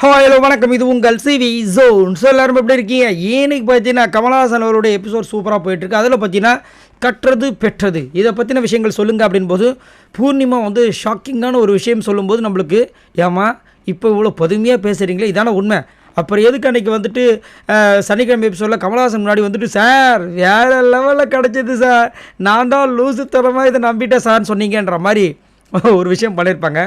Hello வணக்கம். இது உங்கள் சிவி ஜோன் ஸோ எல்லாரும் எப்படி இருக்கீங்க? ஏனுக்கு பார்த்தீங்கன்னா கமலஹாசன் அவருடைய எபிசோட் சூப்பராக போயிட்டுருக்கு. அதில் பார்த்தீங்கன்னா கற்றது பெற்றது. இதை பற்றின விஷயங்கள் சொல்லுங்கள் அப்படின்போது பூர்ணிமா வந்து ஷாக்கிங்கான ஒரு விஷயம் சொல்லும்போது நம்மளுக்கு ஏமா இப்போ இவ்வளோ பொதுமையாக பேசுகிறீங்களே இதான உண்மை. அப்புறம் எதுக்கு அன்றைக்கி வந்துட்டு சனிக்கிழமை எபிசோடில் கமலஹாசன் முன்னாடி வந்துட்டு சார் வேறு லெவலில் கிடச்சிது சார். நான் தான் லூசு தரமாக இதை நம்பிட்டேன் சார்னு சொன்னீங்கன்ற மாதிரி ஒரு விஷயம் பண்ணியிருப்பாங்க.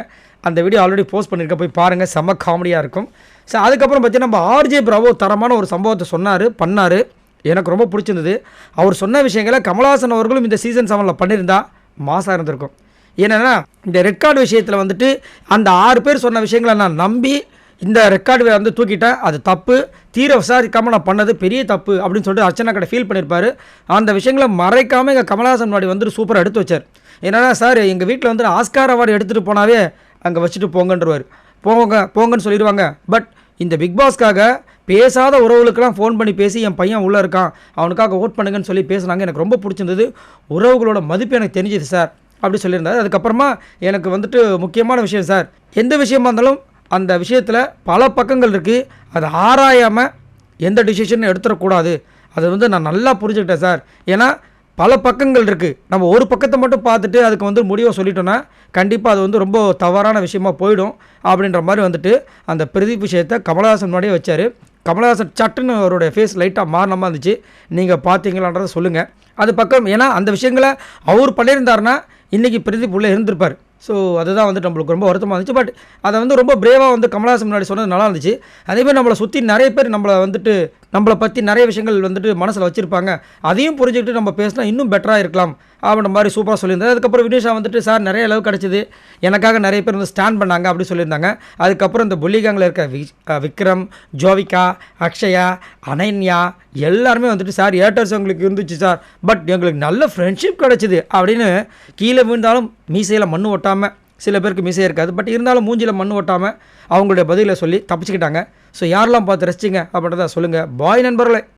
அந்த வீடியோ ஆல்ரெடி போஸ்ட் பண்ணியிருக்க போய் பாருங்கள் செம்ம காமெடியாக இருக்கும். ஸோ அதுக்கப்புறம் பார்த்தீங்கன்னா நம்ம ஆர்ஜே பிரபோ தரமான ஒரு சம்பவத்தை சொன்னார் பண்ணார். எனக்கு ரொம்ப பிடிச்சிருந்தது. அவர் சொன்ன விஷயங்களை கமலாசன் அவர்களும் இந்த சீசன் செவனில் பண்ணியிருந்தா மாசாக இருந்திருக்கும். ஏன்னா இந்த ரெக்கார்டு விஷயத்தில் வந்துட்டு அந்த ஆறு பேர் சொன்ன விஷயங்களை நான் நம்பி இந்த ரெக்கார்டு வந்து தூக்கிட்டேன் அது தப்பு. தீர விசாரிக்காமல் நான் பண்ணது பெரிய தப்பு அப்படின்னு சொல்லிட்டு அர்ச்சனா கடை ஃபீல் பண்ணியிருப்பாரு அந்த விஷயங்களை மறைக்காமல் எங்கள் கமலாசன் முன்னாடி வந்துட்டு சூப்பராக எடுத்து வச்சார். என்னென்னா சார் எங்கள் வீட்டில் வந்து ஆஸ்கார் அவார்டு எடுத்துகிட்டு போனாவே அங்கே வச்சுட்டு போங்கன்றவர். போங்க போங்கன்னு சொல்லிடுவாங்க. பட் இந்த பிக் பாஸ்க்காக பேசாத உறவுகளுக்கெல்லாம் ஃபோன் பண்ணி பேசி என் பையன் உள்ளே இருக்கான். அவனுக்காக ஓட் பண்ணுங்கன்னு சொல்லி பேசுனாங்க. எனக்கு ரொம்ப பிடிச்சிருந்தது. உறவுகளோட மதிப்பு எனக்கு தெரிஞ்சுது சார் அப்படி சொல்லியிருந்தார். அதுக்கப்புறமா எனக்கு வந்துட்டு முக்கியமான விஷயம் சார் எந்த விஷயமா இருந்தாலும் அந்த விஷயத்தில் பல பக்கங்கள் இருக்குது அதை ஆராயாமல் எந்த டிசிஷனும் எடுத்துடக்கூடாது. அதை வந்து நான் நல்லா புரிஞ்சுக்கிட்டேன் சார் ஏன்னா பல பக்கங்கள் இருக்குது நம்ம ஒரு பக்கத்தை மட்டும் பார்த்துட்டு அதுக்கு வந்து முடிவை சொல்லிட்டோன்னா கண்டிப்பாக அது வந்து ரொம்ப தவறான விஷயமா போயிடும் அப்படின்ற மாதிரி வந்துட்டு அந்த பிரதீப் விஷயத்தை கமலஹாசன் முன்னாடியே வச்சார். கமலஹாசன் சட்டுன்னு அவருடைய ஃபேஸ் லைட்டாக மாறின இருந்துச்சு. நீங்கள் பார்த்தீங்களான்றதை சொல்லுங்கள் அது பக்கம் ஏன்னா அந்த விஷயங்களை அவர் பண்ணியிருந்தாருன்னா இன்றைக்கி பிரதீப் உள்ளே இருந்திருப்பார். ஸோ அதுதான் வந்து நம்மளுக்கு ரொம்ப வருத்தமாக இருந்துச்சு. பட் அதை வந்து ரொம்ப பிரேவாக வந்து கமலஹாசன் முன்னாடி சொன்னது நல்லா இருந்துச்சு. அதேமாதிரி நம்மளை சுற்றி நிறைய பேர் நம்மளை வந்துட்டு நம்மளை பற்றி நிறைய விஷயங்கள் வந்துட்டு மனசில் வச்சுருப்பாங்க. அதையும் புரிஞ்சுக்கிட்டு நம்ம பேசினா இன்னும் பெட்டராக இருக்கலாம் அப்படின்ற மாதிரி சூப்பராக சொல்லியிருந்தேன் அதுக்கப்புறம் வினிஷா வந்துட்டு சார் நிறைய அளவு கிடச்சிது. எனக்காக நிறைய பேர் வந்து ஸ்டாண்ட் பண்ணாங்க அப்படி சொல்லியிருந்தாங்க. அதுக்கப்புறம் இந்த புள்ளிகாங்கில் இருக்க வி விக்ரம் ஜோவிகா அக்ஷயா அனன்யா எல்லாருமே வந்துட்டு சார் ஏட்டர்ஸ் எங்களுக்கு இருந்துச்சு சார். பட் எங்களுக்கு நல்ல ஃப்ரெண்ட்ஷிப் கிடச்சிது அப்படின்னு கீழே விழுந்தாலும் மீசையில் மண் ஒட்டாமல் சில பேருக்கு மிஸ்ஸே இருக்காது. பட் இருந்தாலும் மூஞ்சியில் மண்ணு ஒட்டாமல் அவங்களுடைய பதிலை சொல்லி தப்பிச்சுக்கிட்டாங்க. ஸோ யாரெல்லாம் பார்த்து ரசிச்சிங்க அப்படின்றத சொல்லுங்கள் பாய் நண்பர்களே.